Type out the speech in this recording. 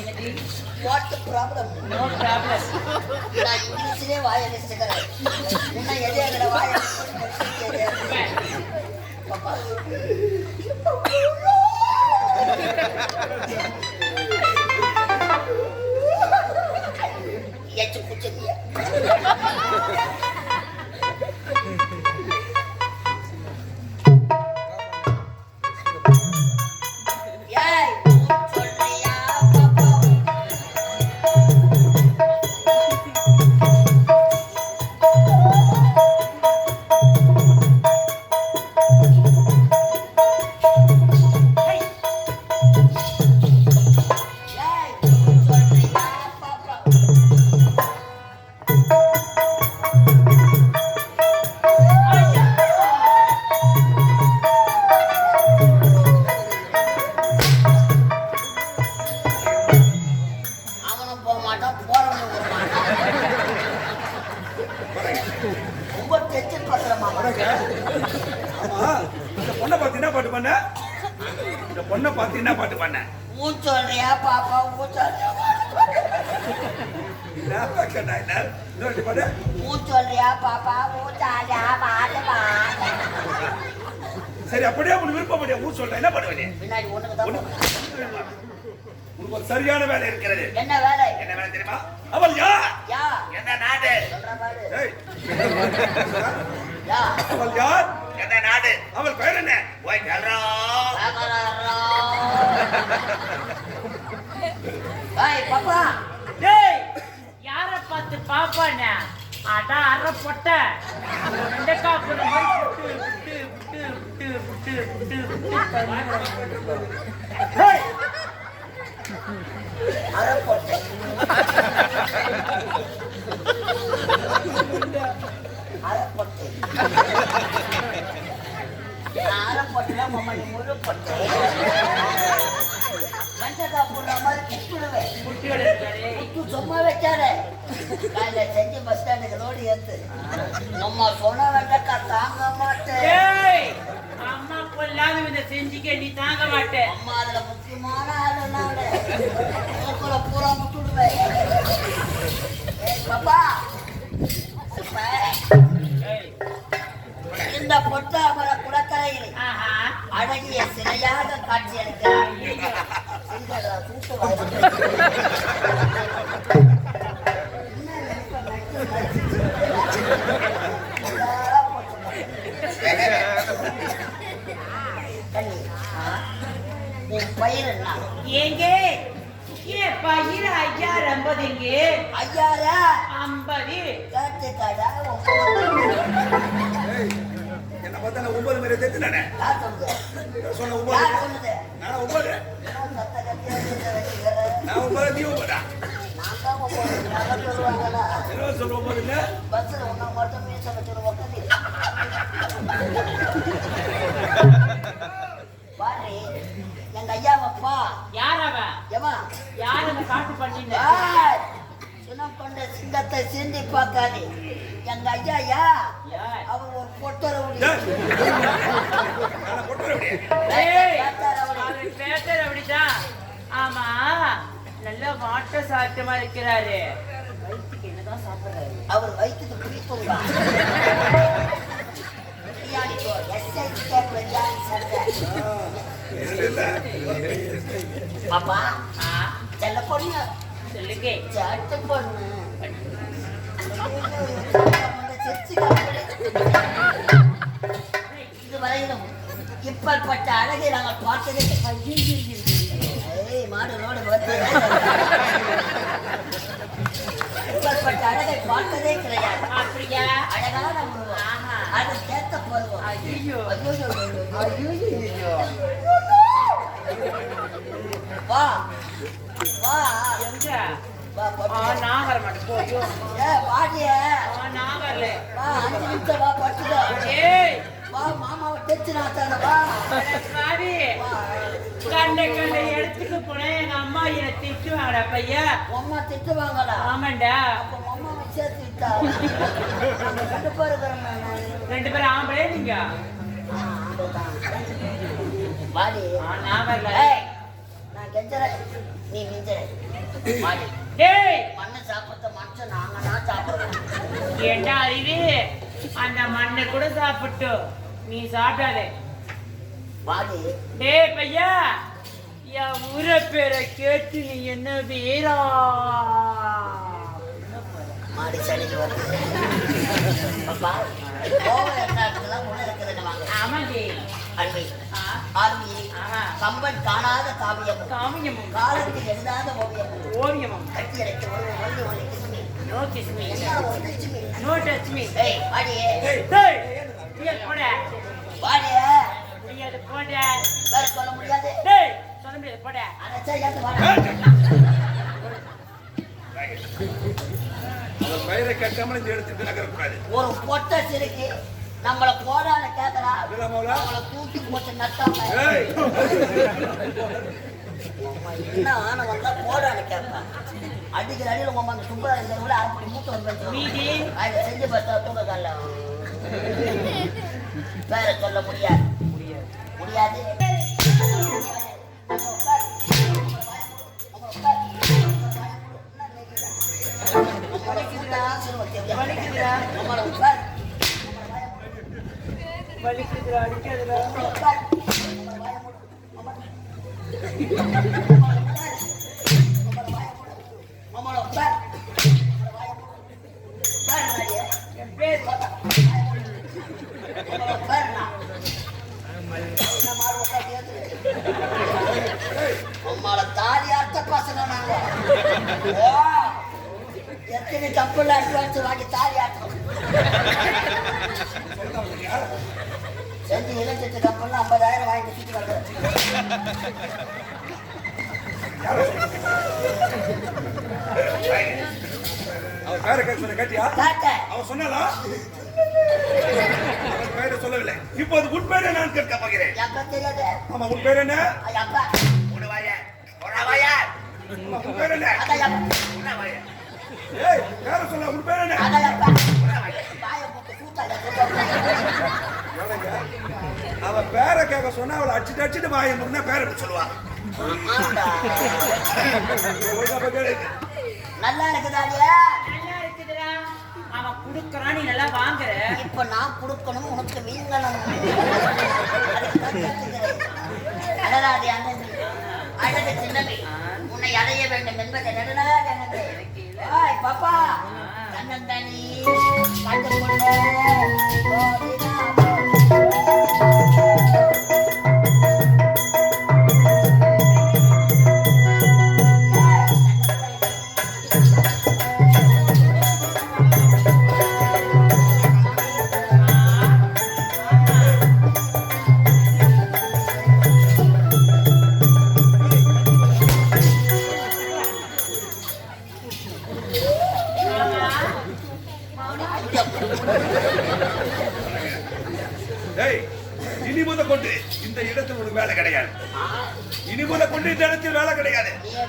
என்னது what problem no problem நான் இங்கிலீஷ்லயே வாய வச்சுக்கிறேன் என்ன எதே எங்களை தெச்சு பத்திரமா இந்த பொண்ணை பார்த்து என்ன பாட்டு பண்ண? இந்த பொண்ணை பார்த்து என்ன பாட்டு பண்ண? ஊ சொல்றியா பாப்பா. ஊ சொல்றியா என்ன கேட்டா என்ன பாட்டு ஊ சொல்றியா பாப்பா ஊ சொல்றியா பாட்டு பாட்டு சரி அப்படியே உனக்கு விருப்பப்படியா ஊர் சொல்ற என்ன பண்ணுவ நீ? பின்னாடி ஒண்ணுக்கு தான் உனக்கு ஒரு சரியான வேலை இருக்கிறது. என்ன வேலை? என்ன வேலை தெரியுமா? அவள் யார் யா. என்ன நாடு? சொல்ற பாரு. ஏய், யா. அவள் யார் என்ன நாடு? அவள் பெயர் என்ன? ஓய் பாக்கறாரா ஏய் பாப்பா. டேய் யார பார்த்து பாப்பானே அதான் அற பொட்ட. வெண்டைக்கா போன மாதிரி புட்டு. செஞ்சு பஸ் ஏத்து நம்ம சொன்ன வெண்டைக்காய் தாங்க மாட்டேன் அம்மா கொல்லாத இந்த செஞ்சுக்க நீ தாங்க மாட்டே. அம்மா அதுல முக்கியமான ஆளு நானு மூக்குல பூரா முட்டுடுவேன் பாப்பா. இந்த பொட்டாமர குளக்கரையில் அழகிய சிலையாக காட்சி அளிக்கிறார் ஏய், என்ன பார்த்தா நான் ஒன்பது மாதிரி தெரிஞ்சு நானே சொன்ன ஒன்பது நான் ஒன்பது. நான் ஒன்பது நீ ஒன்பதா? நான் தான் ஒன்பது. நல்லா சொல்லுவாங்களா? பார்க்காதே. எங்க ஐயா அவர் ஒரு பொட்டரவுடி அப்படிதான் ஆமா நல்ல வாட்ட சாட்டமா இருக்கிறாரு. வயிற்றுக்கு என்னதான் சாப்பிடுறாரு? அவர் வயிற்றுக்கு பிடிப்புங்க பிரியாணி போ எஸ்ஐ பிரியாணி சண்டை. இல்ல, இல்ல. பாப்பா ஆ, செல்ல பொண்ணு. சொல்லுங்க. சாட்டு பொண்ணு. இதுவரையிலும் இப்பேற்பட்ட அழகை நாங்கள் பார்த்ததே ஏய், மாடு அழகை பார்த்ததே கிடையாது அப்படியா அழகான உருவம் ஆஹா. அது கேட்ட ஐயோ ஐயோ, வா வா எங்க நான் வர மாட்டேன் போ, ஐயோ. நான் வரல. அஞ்சு நிமிஷம் வா பட்டுக்கோ ஏய். வா மாமாவை டெச்சு சாரி கண்ட கண்ட இடத்துக்கு போனேன். எங்க அம்மா என்னை திட்டுவாங்கடா பையன் அம்மா திட்டுவாங்களா ஆமாண்டா. அப்ப அம்மாவை சேர்த்து விட்டா? ரெண்டு ரெண்டு பேரும் ஆம்பளே நீங்க? வாடி. ஆ, நான் வரல. நான் கெஞ்சறேன். நீ மிஞ்சற மாடி டேய் மண்ணை சாப்பிட்ட மனுஷன் நாங்க தான் சாப்பிடுறோம். ஏண்டா அறிவு? அந்த மண்ணை கூட சாப்பிட்டு நீ சாப்பிடாதே. மாடி டேய் பையா என் ஊர பேரை கேட்டு நீ என்ன வீரா? மாடி சளிக்கு வருது அப்பா கோவை எண்ணாட்டுக்கெல்லாம் உள்ள இருக்குது நம்ம ஆமாண்டி அன்பை ஆ, ஆர்மி ஆஹா. கம்பன் காணாத காவியம் காமியமும் காலத்தில் எழுதாத ஓவியம் ஓவியமும். கட்டி அடைக்க ஒரு ஒன்று கிஸ்மி நோ நோ ஏய் வாடியே. போட. வாடியே. முடியாது போட. வேற சொல்ல முடியாது. டேய் சொல்ல முடியாது. போட. அரைச்சா ஏத்து வாடா அவன் பயிரை கேட்காம இந்த எடுத்துட்டு நகரக்கூடாது. ஒரு பொட்ட சிறுக்கு நம்மள போடாத கேக்குறா? நம்மள தூக்கி போட்டு நட்டாம. ஏய்! என்ன ஆன வந்தா போடாத கேட்பான் அடிக்கிற அடியில் உங்க அந்த இந்த அப்படி மூட்டை வந்து மீதி? அதை செஞ்சு பார்த்தா தூங்க கால வேற சொல்ல முடியாது. முடியாது. வலிக்குதுடா அடிக்காதுடா என் தாலி அர்த்த பசங்க நாங்க எத்தனை தப்பு அட்வான்ஸ் வாங்கி தாலி ஆட்டம் செஞ்சு இளைஞத்து கப்பல் ஐம்பதாயிரம் வாங்கி சுற்றி வந்து அவன் பேரை கேட்க கேட்டியா அவன் சொன்னாலா பேரை சொல்லவில்லை இப்போது உன் பேரை நான் கேட்க போகிறேன் ஆமா உன் பேர் என்ன உன் பேர் என்ன ஏய் பேரை சொல்ல உன் பேர் என்ன அவன் பேரை கேட்க சொன்னா அவளை அடிச்சுட்டு அடிச்சுட்டு வாயை முன்னா பேரை சொல்லுவா. நல்லா இருக்குதாடியா நல்லா இருக்குதுடா. அவன் குடுக்கறான் நீ நல்லா வாங்குற. இப்ப நான் கொடுக்கணும் உனக்கு வீங்கணும் அண்ணன். அழகு சின்னவி உன்னை அடைய வேண்டும் என்பதை நடுநாள் பாப்பா. தன்னந்தனி கண்டு இனி முத கொண்டு இந்த இடத்தில் உனக்கு வேலை கிடையாது. இனி முத கொண்டு இந்த இடத்தில் வேலை கிடையாது. நீயே